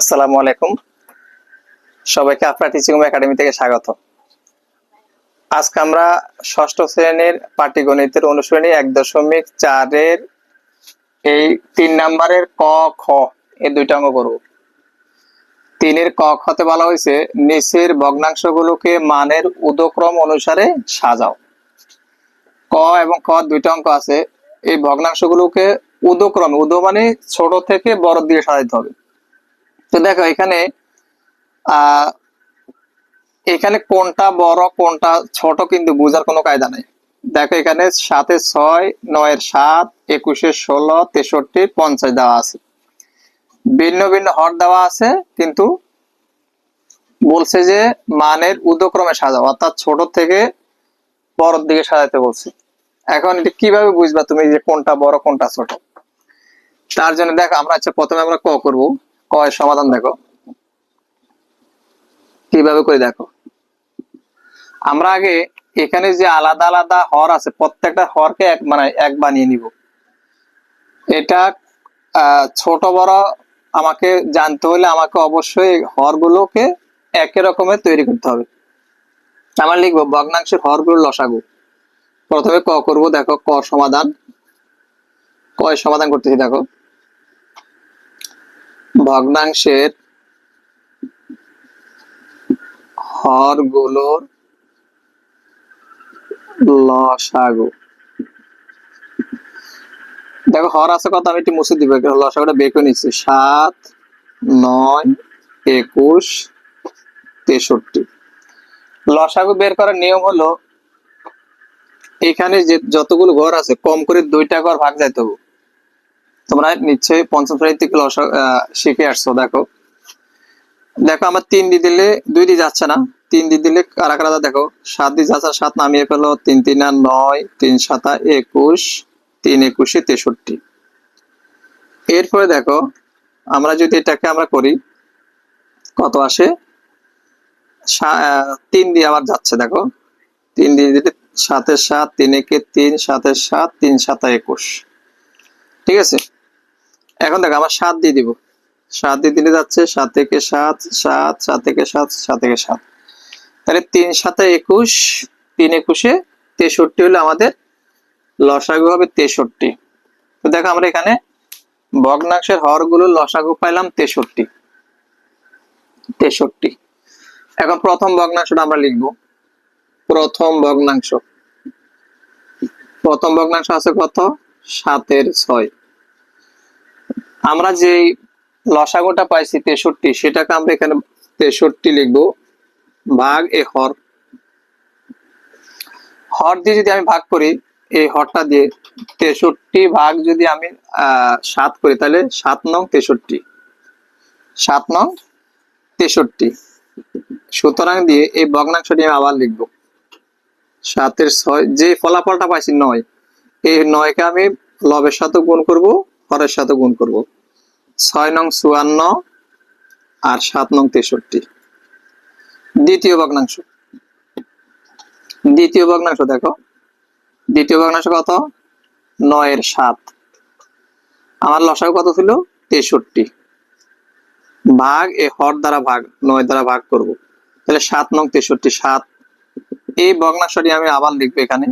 আসসালামু আলাইকুম। সবাইকে আপনার টিচিং একাডেমি থেকে স্বাগত। আজকে আমরা ষষ্ঠ শ্রেণির পাটিগণিতের অনুশ্রেণী এক দশমিক চারের এই তিন নাম্বারের ক, খ, এই দুইটা অঙ্ক করব। তিনের ক খতে বলা হয়েছে, নিচের ভগ্নাংশগুলোকে মানের উদক্রম অনুসারে সাজাও। ক এবং খ দুইটা অঙ্ক আছে। এই ভগ্নাংশগুলোকে উদক্রমে, উদ মানে ছোট থেকে বড় দিয়ে সাজাইতে হবে। দেখো এখানে এখানে কোনটা বড়, কোনটা ছোট কিন্তু বোঝার কোনো কায়দা নেই। দেখো এখানে সাতে ছয়, নয়ের সাত, একুশে ষোলো, তেষট্টি, পঞ্চাশ দেওয়া আছে। ভিন্ন ভিন্ন হর দেওয়া আছে, কিন্তু বলছে যে মানের উদক্রমে সাজাও, অর্থাৎ ছোট থেকে বড়র দিকে সাজাতে বলছে। এখন এটা কীভাবে বুঝবা তুমি যে কোনটা বড়, কোনটা ছোট? তার জন্য দেখো, আমরা আচ্ছা প্রথমে আমরা ক করব? ক এর সমাধান দেখো। কীভাবে করে দেখো। আমরা আগে এখানে যে আলাদা আলাদা হর আছে, প্রত্যেকটা হরকে এক মানে এক বানিয়ে নিব। এটা ছোট বড় আমাকে জানতে হলে আমাকে অবশ্যই হরগুলোকে একই রকমের তৈরি করতে হবে। আমরা লিখব, ভগ্নাংশের হরগুলো লসাগু। প্রথমে ক করব, দেখো, ক সমাধান। কয় সমাধান করতেছি দেখো। ভগ্নাংশের হরগুলোর লসাগু। দেখো, হর আছে কত? আমি একটু মুছে দিব লসাগুটা বের করে নিচ্ছি। সাত, নয়, একুশ, তেষট্টি। লসাগু বের করার নিয়ম হলো, এখানে যে যতগুলো ঘর আছে, কম করে দুইটা ঘর ভাগ যাইতে হবে। তোমরা নিশ্চয়ই পঞ্চম শ্রেণি থেকে শিখে আসছো, দেখো। দেখো, আমার তিন দি দিলে দুই দি যাচ্ছে না। তিন দিয়ে দিলে কারা কারা দেখো, সাত দিয়ে যাচ্ছে, সাত নামিয়ে ফেলো। তিন তিন আর নয়, তিন সাতা একুশ, তিন একুশে তেষট্টি। এরপরে দেখো, আমরা যদি এটাকে আমরা করি, কত আসে? তিন দিয়ে আবার যাচ্ছে, দেখো। তিন দিয়ে দিলে সাতের সাত, তিন একে তিন, সাতের সাত, তিন সাতা একুশ। ঠিক আছে? এখন দেখো আমার সাত দিয়ে দিব। সাত দিয়ে দিলে যাচ্ছে সাত থেকে সাত সাত সাত থেকে সাত সাত থেকে সাত। তাহলে তিন সাতে একুশ, তিন একুশে তেষট্টি হলো আমাদের লসাগু হবে তেষট্টি। তো দেখো, আমরা এখানে ভগ্নাংশের হরগুলো লসাগু পাইলাম তেষট্টি। তেষট্টি। এখন প্রথম ভগ্নাংশটা আমরা লিখব। প্রথম ভগ্নাংশ। প্রথম ভগ্নাংশ আছে কত? সাতের ছয়। আমরা যে লসাগুটা পাইছি তেষট্টি, সেটাকে আমরা এখানে তেষট্টি লিখব, ভাগ এ হর। হর দিয়ে যদি আমি ভাগ করি, এই হরটা দিয়ে তেষট্টি ভাগ যদি আমি সাত করি, তাহলে সাত নং তেষট্টি। সাত নং তেষট্টি। সুতরাং দিয়ে এই ভগ্নাংশটি আমি আবার লিখব। সাতের ছয়, যে ফলাফলটা পাইছি নয়, এই নয়কে আমি লবের সাথে গুণ করব হরের সাথে গুণ করব। ছয় নং চুয়ান্ন আর সাত নং তেষট্টি। দ্বিতীয় ভগ্নাংশ। দ্বিতীয় ভগ্নাংশ দেখো। দ্বিতীয় ভগ্নাংশ কত? নয়ের সাত। আমার লসাগু কত ছিল? তেষট্টি। ভাগ এ হর দ্বারা ভাগ, নয় দ্বারা ভাগ করব। তাহলে সাত নং তেষট্টি, সাত। এই ভগ্নাংশটি আমি আবার লিখব এখানে।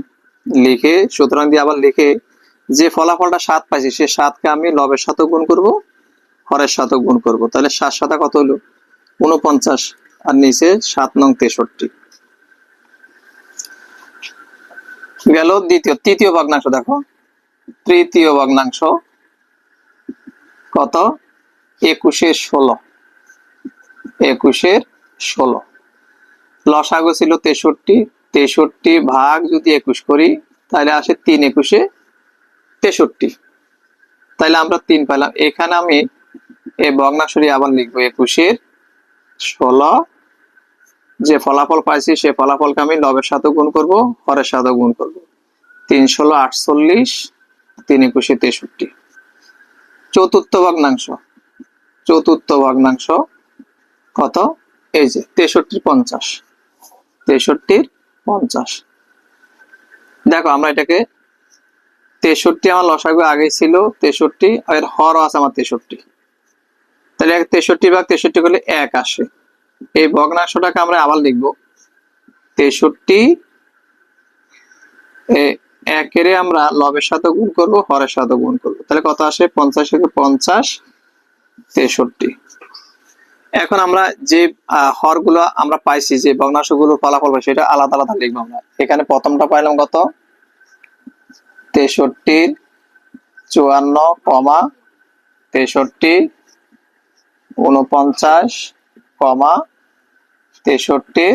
লিখে, সুতরাং দিয়ে আবার লিখে যে ফলাফলটা সাত পাইছি, সে সাতকে আমি লবের সাথে গুণ করব, হরের সাথে গুণ করব। তাহলে সাত সাতা কত হলো উনপঞ্চাশ আর নিচে সাত নং তেষট্টি। গেল দ্বিতীয়, তৃতীয় ভগ্নাংশ দেখো। তৃতীয় ভগ্নাংশ কত? একুশের ষোলো। একুশের ষোলো। লসাগু ছিল তেষট্টি। তেষট্টি ভাগ যদি একুশ করি, তাহলে আসে তিন একুশে তেষট্টি। তাহলে আমরা তিন পেলাম। এখানে আমি এই ভগ্নাংশটি আবার লিখব একুশের ষোলো। যে ফলাফল পাইছি, সে ফলাফলকে আমি লবের সাথে গুণ করব, হরের সাথে গুণ করব। তিন ষোলো, আটচল্লিশ, তিন একুশে তেষট্টি। চতুর্থ ভগ্নাংশ। চতুর্থ ভগ্নাংশ কত? এই যে তেষট্টির পঞ্চাশ। তেষট্টির পঞ্চাশ। দেখো, আমরা এটাকে তেষট্টি আমার লসাগু আগে ছিল, তেষট্টি আর হরও আছে আমার তেষট্টি। তাহলে তেষট্টি ভাগ তেষট্টি করলে এক আসে। এই ভগ্নাংশটাকে আমরা আবার লিখব। তেষট্টি একের আমরা লবের সাথে গুণ করব, হরের সাথে গুণ করব। তাহলে কত আসে? পঞ্চাশ থেকে পঞ্চাশ, তেষট্টি। এখন আমরা যে হরগুলো আমরা পাইছি, যে ভগ্নাংশগুলোর ফলাফল সেটা আলাদা আলাদা লিখব আমরা। এখানে প্রথমটা পাইলাম কত? তেষট্টির চুয়ান্ন কমা, তেষট্টি উনপঞ্চাশ কমা তেষট্টির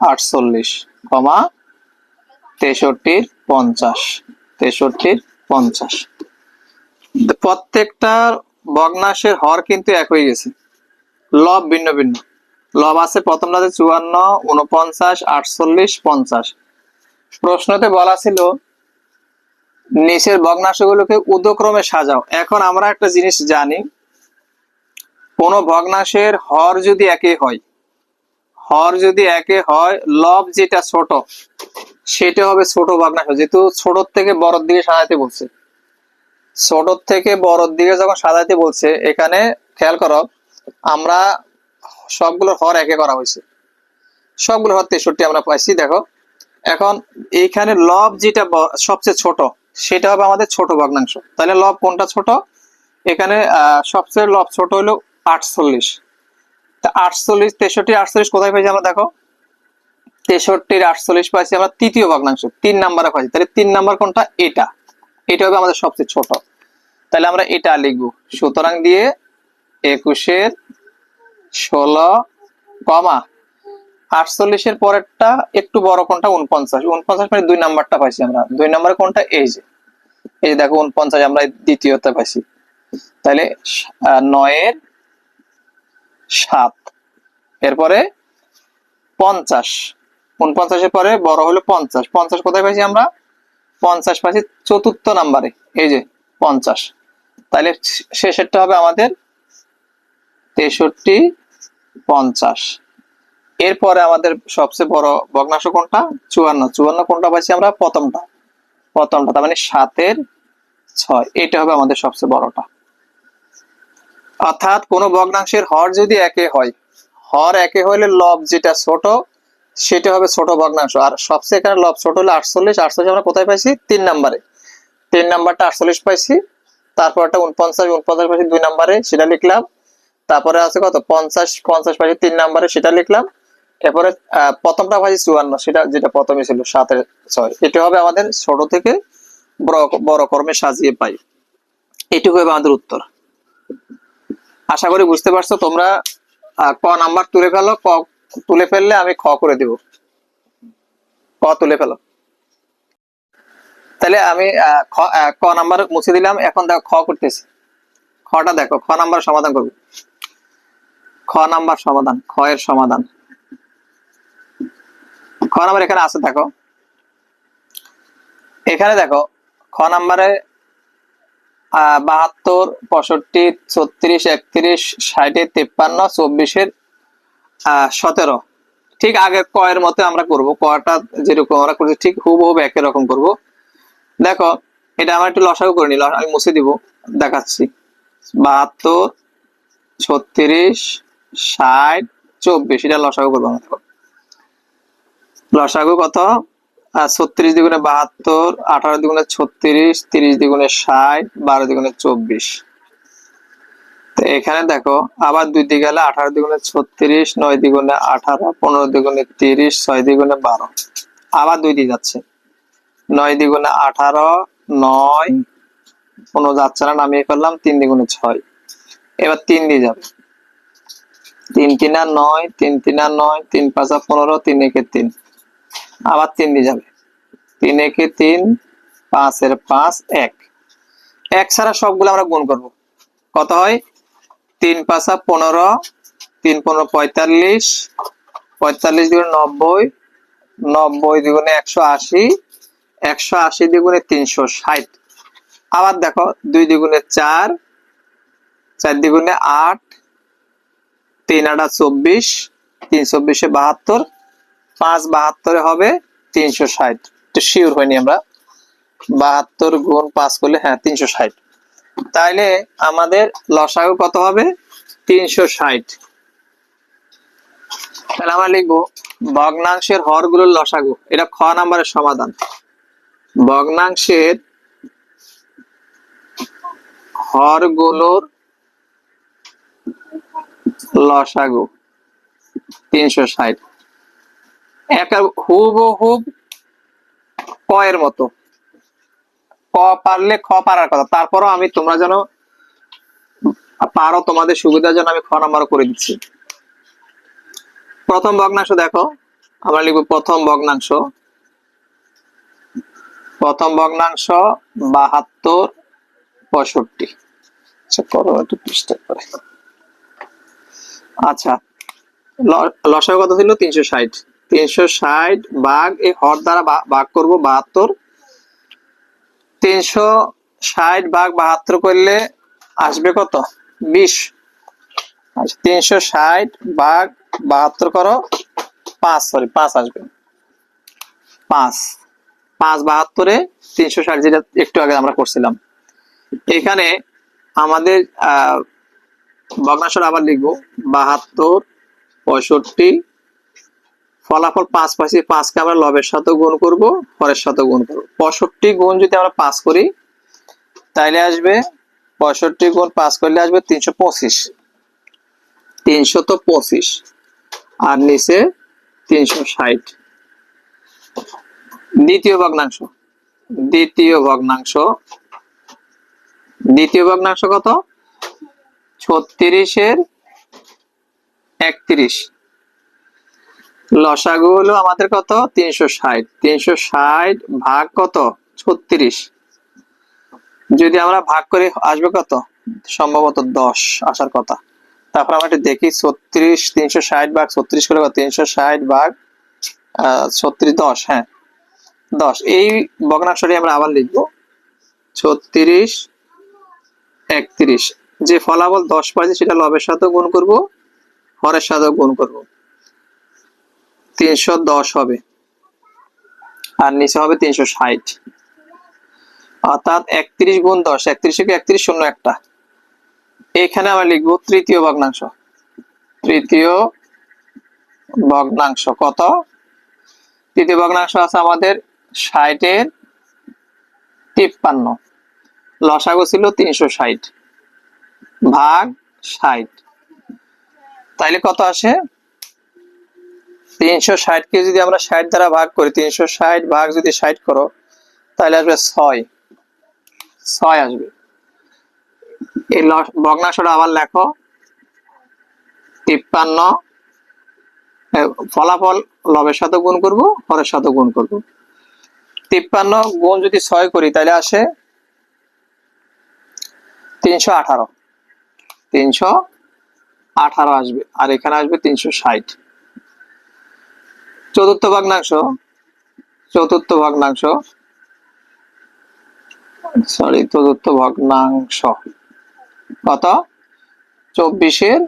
আটচল্লিশ কমা তেষট্টির পঞ্চাশ তেষট্টির পঞ্চাশ। প্রত্যেকটা ভগ্নাংশের হর কিন্তু এক হয়ে গেছে। লব ভিন্ন ভিন্ন। লব আছে প্রথমটাতে চুয়ান্ন উনপঞ্চাশ আটচল্লিশ, পঞ্চাশ। প্রশ্নতে বলা ছিল নিচের ভগ্নাংশগুলোকে উদক্রমে সাজাও। এখন আমরা একটা জিনিস জানি, কোন ভগ্নাংশের হর যদি একে হয়, হর যদি একে হয়, লব যেটা ছোট, সেটা হবে ছোট ভগ্নাংশ। যেহেতু ছোট থেকে বড়র দিকে সাজাতে বলছে। ছোট থেকে বড়র দিকে যখন সাজাতে বলছে, এখানে খেয়াল করো, আমরা সবগুলো হর একে করা হয়েছে। সবগুলো হর তেষট্টি আমরা পাইছি, দেখো। এখন এইখানে লব যেটা সবচেয়ে ছোট সেটা হবে আমাদের ছোট ভগ্নাংশ। তাহলে লব কোনটা ছোট? এখানে সবচেয়ে লব ছোট হলো আটচল্লিশ। তা আটচল্লিশ, তেষট্টি, আটচল্লিশ কোথায় পাইছি আমরা দেখো? তেষট্টির আটচল্লিশ পাইছি আমরা তৃতীয় ভগ্নাংশ, তিন নাম্বারে পাইছি। তাহলে তিন নাম্বার কোনটা? এটা। এটা হবে আমাদের সবচেয়ে ছোট। তাহলে আমরা এটা লিখব। সুতরাং দিয়ে একুশের ষোলো কমা আটচল্লিশের পরেরটা একটু বড় কোনটা? উনপঞ্চাশ। উনপঞ্চাশ মানে দুই নাম্বারটা পাইছি আমরা। দুই নাম্বারে কোনটা? এই যে। এই যে দেখো উনপঞ্চাশ আমরা দ্বিতীয়তে পাইছি। তাহলে নয়ের সাত। এরপরে পঞ্চাশ। উনপঞ্চাশের পরে বড় হলো পঞ্চাশ। পঞ্চাশ কোথায় পাইছি আমরা? পঞ্চাশ পাইছি চতুর্থ নাম্বারে। এই যে পঞ্চাশ। তাহলে শেষেরটা হবে আমাদের তেষট্টি পঞ্চাশ। এরপরে আমাদের সবচেয়ে বড় ভগ্নাংশ কোনটা? চুয়ান্ন। চুয়ান্ন কোনটা পাইছি আমরা? প্রথমটা। প্রথমটা, তার মানে সাতের ছয়। এটা হবে আমাদের সবচেয়ে বড়টা। অর্থাৎ কোন ভগ্নাংশের হর যদি একে হয়, হর একে হইলে লব যেটা ছোট, সেটা হবে ছোট ভগ্নাংশ। আর সবচেয়ে এখানে লব ছোট হলে আটচল্লিশ। আটচল্লিশ আমরা কোথায় পাইছি? তিন নাম্বারে। তিন নাম্বারটা আটচল্লিশ পাইছি। তারপরটা উনপঞ্চাশ। উনপঞ্চাশ পাইছি দুই নাম্বারে, সেটা লিখলাম। তারপরে আছে কত? পঞ্চাশ। পঞ্চাশ পাইছি তিন নাম্বারে, সেটা লিখলাম। এরপরে প্রথমটা পাইছি চুয়ান্ন, সেটা যেটা প্রথমে ছিল, সাতের ছয়। এটা হবে আমাদের ছোট থেকে বড় বড় কর্মে সাজিয়ে পাই। এটুকু হবে আমাদের উত্তর। আশা করি বুঝতে পারছ তোমরা ক নাম্বার তুলে ফেলো, ক তুলে ফেললে আমি খ করে দিব। ক তুলে ফেলো। তাহলে আমি ক নাম্বার মুছে দিলাম, এখন দেখো খ করতেছি। খটা দেখো, খ নাম্বার সমাধান করবে। খ নাম্বার সমাধান, খ এর সমাধান। খ নাম্বার এখানে আছে, দেখো। এখানে দেখো, খ নাম্বারে বাহাত্তর, পঁয়ষট্টি, ছত্রিশ, একত্রিশ, ষাটে, তেপ্পান্ন চব্বিশের সতেরো। ঠিক আগে কয়ের মতো আমরা করব কয়টা যেরকম আমরা করছি, ঠিক হুবহুব একই রকম করব। দেখো, এটা আমরা একটু লসাগু করে নিলাম, আমি মুছে দিব, দেখাচ্ছি। বাহাত্তর, ছত্রিশ, ষাট, চব্বিশ, এটা লসাগু করব আমরা। দেখো লসাগু কত? আর ছত্রিশ দ্বিগুণে বাহাত্তর, আঠারো দ্বিগুণে ছত্রিশ, তিরিশ দ্বিগুণে ষাট, বারো দ্বিগুণে চব্বিশ। তো এখানে দেখো, আবার দুই দিকে গেলে আঠারো দ্বিগুণে ছত্রিশ, নয় দ্বিগুণে আঠারো, পনেরো দ্বিগুণে তিরিশ, ছয় দ্বিগুণে বারো। আবার দুই দিয়ে যাচ্ছে। নয় দ্বিগুণে আঠারো, নয় পনেরো যাচ্ছে না, নামিয়ে ফেললাম, তিন দ্বিগুণে ছয়। এবার তিন দিয়ে যাবে। তিন তিনা নয়, তিন তিনা নয়, তিন পাঁচা পনেরো, তিন একে তিন। আবার তিন দিয়ে যাবে। তিন একে তিন পাঁচের পাঁচ, এক। এক ছাড়া সবগুলো আমরা গুণ করব। কত হয়? তিন পাঁচা পনেরো, তিন পনেরো পঁয়তাল্লিশ পঁয়তাল্লিশ দ্বিগুণে নব্বই নব্বই দ্বিগুণে একশো আশি একশো আশি দ্বিগুণে তিনশো ষাট। আবার দেখো, দুই দ্বিগুণে চার চার দ্বিগুণে আট, তিন আটা চব্বিশ, তিন চব্বিশে বাহাত্তর পাঁচ বাহাত্তরে হবে তিনশো ষাট। তো শিওর হয়নি আমরা। বাহাত্তর গুণ পাঁচ করলে হ্যাঁ তিনশো ষাট। তাইলে আমাদের লসাগু কত হবে? তিনশো ষাট। তাহলে আমরা লিখব, ভগ্নাংশের হরগুলোর লসাগু। এটা খ নাম্বারের সমাধান। ভগ্নাংশের হরগুলোর লসাগু, তিনশো ষাট। একটা হুবহুব ক এর মতো। ক পারলে খ পারার কথা। তারপরও আমি তোমরা যেন পারো তোমাদের সুবিধার জন্য আমি খ নাম্বার করে দিচ্ছি। প্রথম ভগ্নাংশ দেখো। আমরা লিখব প্রথম ভগ্নাংশ। প্রথম ভগ্নাংশ বাহাত্তর পঁয়ষট্টি। আচ্ছা আচ্ছা ল- লসাগু কত ছিল? তিনশো ষাট। তিনশো ষাট ভাগ এই হর দ্বারা ভাগ করব বাহাত্তর। তিনশো ষাট ভাগ বাহাত্তর করলে আসবে কত? বিশ। আচ্ছা তিনশো ষাট ভাগ বাহাত্তর করো, পাঁচ সরি পাঁচ আসবে। পাঁচ। পাঁচ বাহাত্তরে তিনশো ষাট, যেটা একটু আগে আমরা করছিলাম। এখানে আমাদের, আহ ভগ্নাংশটা আবার লিখব বাহাত্তর, পঁয়ষট্টি ফলাফল পাঁচ পাইছি, পাঁচকে আমরা লবের সাথে গুণ করব হরের সাথে গুণ করব। পঁয়ষট্টি গুণ যদি আমরা পাঁচ করি, তাইলে আসবে পঁয়ষট্টি গুণ পাঁচ করলে আসবে তিনশো পঁচিশ। তিনশো তো পঁচিশ, আর নিচে তিনশো ষাট। দ্বিতীয় ভগ্নাংশ। দ্বিতীয় ভগ্নাংশ। দ্বিতীয় ভগ্নাংশ কত? ছত্রিশের একত্রিশ। লসাগু হলো আমাদের কত? তিনশো ষাট। তিনশো ষাট ভাগ কত? ছত্রিশ। যদি আমরা ভাগ করে, আসবে কত? সম্ভবত দশ, আসার কথা। তারপর আমরা একটু দেখি, ছত্রিশ, তিনশো ষাট ভাগ ছত্রিশ করে তিনশো ষাট ভাগ ছত্রিশ, দশ হ্যাঁ। দশ। এই ভগ্নাংশটি আমরা আবার লিখব। ছত্রিশ, একত্রিশ। যে ফলাফল দশ পাইছে, সেটা লবের সাথে গুণ করব, হরের সাথে গুণ করব। তিনশো দশ হবে। আর নিচে হবে তিনশো ষাট। অর্থাৎ একত্রিশ গুণ দশ, একত্রিশে কি একত্রিশ শূন্য একটা। এখানে আমরা লিখব তৃতীয় ভগ্নাংশ। তৃতীয় ভগ্নাংশ কত? তৃতীয় ভগ্নাংশ আছে আমাদের ষাটের তিপ্পান্ন। লসাগু ছিল তিনশো ষাট। ভাগ ষাট। তাইলে কত আসে? তিনশো ষাটকে যদি আমরা ষাট দ্বারা ভাগ করি, তিনশো ষাট ভাগ যদি ষাট করো, তাহলে আসবে ছয়। ছয় আসবে। এই ভগ্নাংশটা আবার লেখো। তিপ্পান্ন ফলাফল লবের সাথে গুণ করব, হরের সাথে গুণ করব। তিপ্পান্ন গুণ যদি ছয় করি, তাহলে আসে তিনশো আঠারো। তিনশো আঠারো আসবে, আর এখানে আসবে তিনশো ষাট। চতুর্থ ভগ্নাংশ। চতুর্থ ভগ্নাংশ। সরি চতুর্থ ভগ্নাংশ। কত? চব্বিশের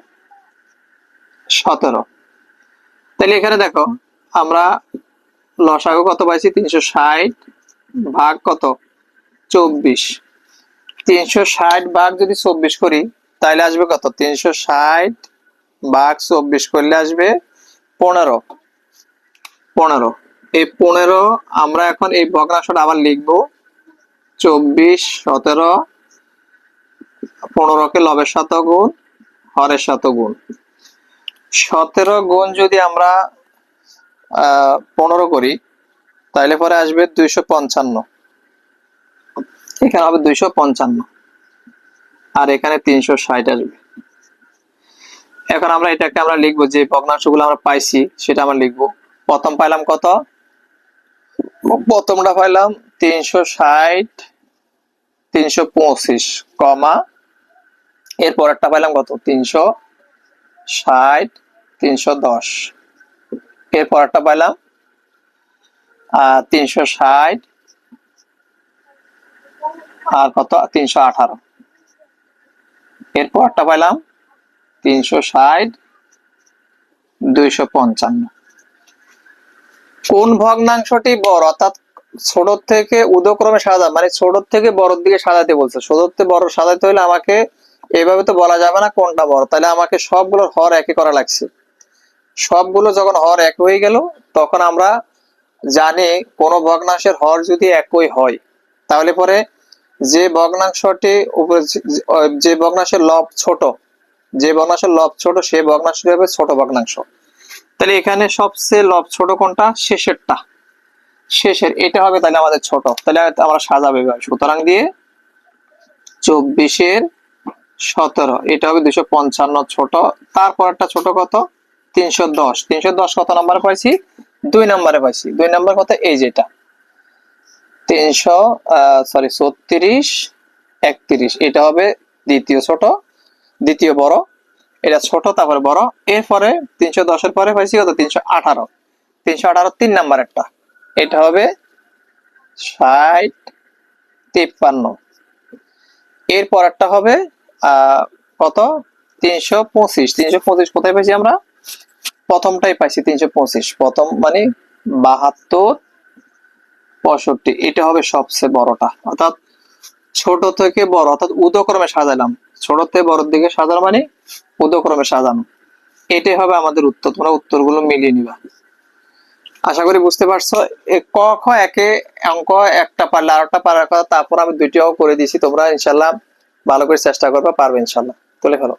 সতেরো। তাহলে এখানে দেখো, আমরা লসাগু কত পাইছি? তিনশো ষাট ভাগ কত? চব্বিশ। তিনশো ষাট ভাগ যদি চব্বিশ করি তাহলে আসবে কত? তিনশো ষাট ভাগ চব্বিশ করলে আসবে পনেরো। পনেরো। এই পনেরো আমরা এখন এই ভগ্নাংশটা আবার লিখব। চব্বিশ, সতেরো, পনেরোকে লবের সাথে গুণ, হরের সাথে গুণ। সতেরো গুণ যদি আমরা পনেরো করি তাহলে পরে আসবে দুইশো পঞ্চান্ন। এখানে হবে দুইশো পঞ্চান্ন। আর এখানে তিনশো ষাট আসবে। এখন আমরা এটাকে আমরা লিখব, যে ভগ্নাংশগুলো আমরা পাইছি, সেটা আমরা লিখব। প্রথম পাইলাম কত? প্রথমটা পাইলাম তিনশো ষাট, তিনশো পঁচিশ, কমা। এর পরেরটা পাইলাম কত? তিনশো ষাট, তিনশো দশ। এর পরেরটা পাইলাম তিনশো ষাট, আর কত? তিনশো আঠারো। এর পরেরটা পাইলাম, তিনশো ষাট, দুইশো পঞ্চান্ন। কোন ভগ্নাংশটি বড়? অর্থাৎ ছোট থেকে উদক্রমে সাজা মানে ছোট থেকে বড়র দিকে সাজাতে বলছে। ছোট থেকে বড় সাজাতে হলে আমাকে এভাবে তো বলা যাবে না কোনটা বড়। তাহলে আমাকে সবগুলোর হর একই করা লাগছে। সবগুলো যখন হর এক হয়ে গেল, তখন আমরা জানি কোন ভগ্নাংশের হর যদি একই হয়, তাহলে পরে যে ভগ্নাংশটি উপ- যে ভগ্নাংশের লব ছোট, যে ভগ্নাংশের লব ছোট সেই ভগ্নাংশটি হবে ছোট ভগ্নাংশ। তাহলে এখানে সবচেয়ে লব ছোট কোনটা? শেষেরটা। শেষের, এটা হবে তাহলে আমাদের ছোট। তাহলে আমরা সাজাবো সুতরাং দিয়ে চব্বিশের সতেরো, এটা হবে দুশো পঞ্চান্ন ছোট। তারপর একটা ছোট কত? তিনশো দশ। তিনশো দশ কত নাম্বারে পাইছি? দুই নাম্বারে পাইছি। দুই নাম্বার কত? এই যেটা তিনশো সরি ছত্রিশ, একত্রিশ। এটা হবে দ্বিতীয় ছোট, দ্বিতীয় বড়। এটা ছোট, তারপরে বড়। এরপরে তিনশো দশের পরে পাইছি কত? তিনশো আঠারো। তিনশো আঠারো তিন নাম্বার একটা এটা হবে ষাট তিপ্পান্ন। এর পরেরটা হবে কত? তিনশো পঁচিশ। তিনশো পঁচিশ কোথায় পাইছি আমরা? প্রথমটাই পাইছি তিনশো পঁচিশ। প্রথম মানে বাহাত্তর পঁয়ষট্টি। এটা হবে সবচেয়ে বড়টা। অর্থাৎ ছোট থেকে বড়, অর্থাৎ উদক্রমে সাজালাম। ছোট থেকে বড়র দিকে সাজানো মানে উদক্রমে সাজানো। এটাই হবে আমাদের উত্তর, তোমরা উত্তরগুলো মিলিয়ে নিবা। আশা করি বুঝতে পারছ ক, খ, একে অঙ্ক, একটা পারলে আরেকটা পারার কথা, তারপর আমি দুইটি অঙ্ক করে দিয়েছি, তোমরা ইনশাল্লাহ ভালো করে চেষ্টা করবে, পারবে ইনশাল্লাহ তুলে ফেলো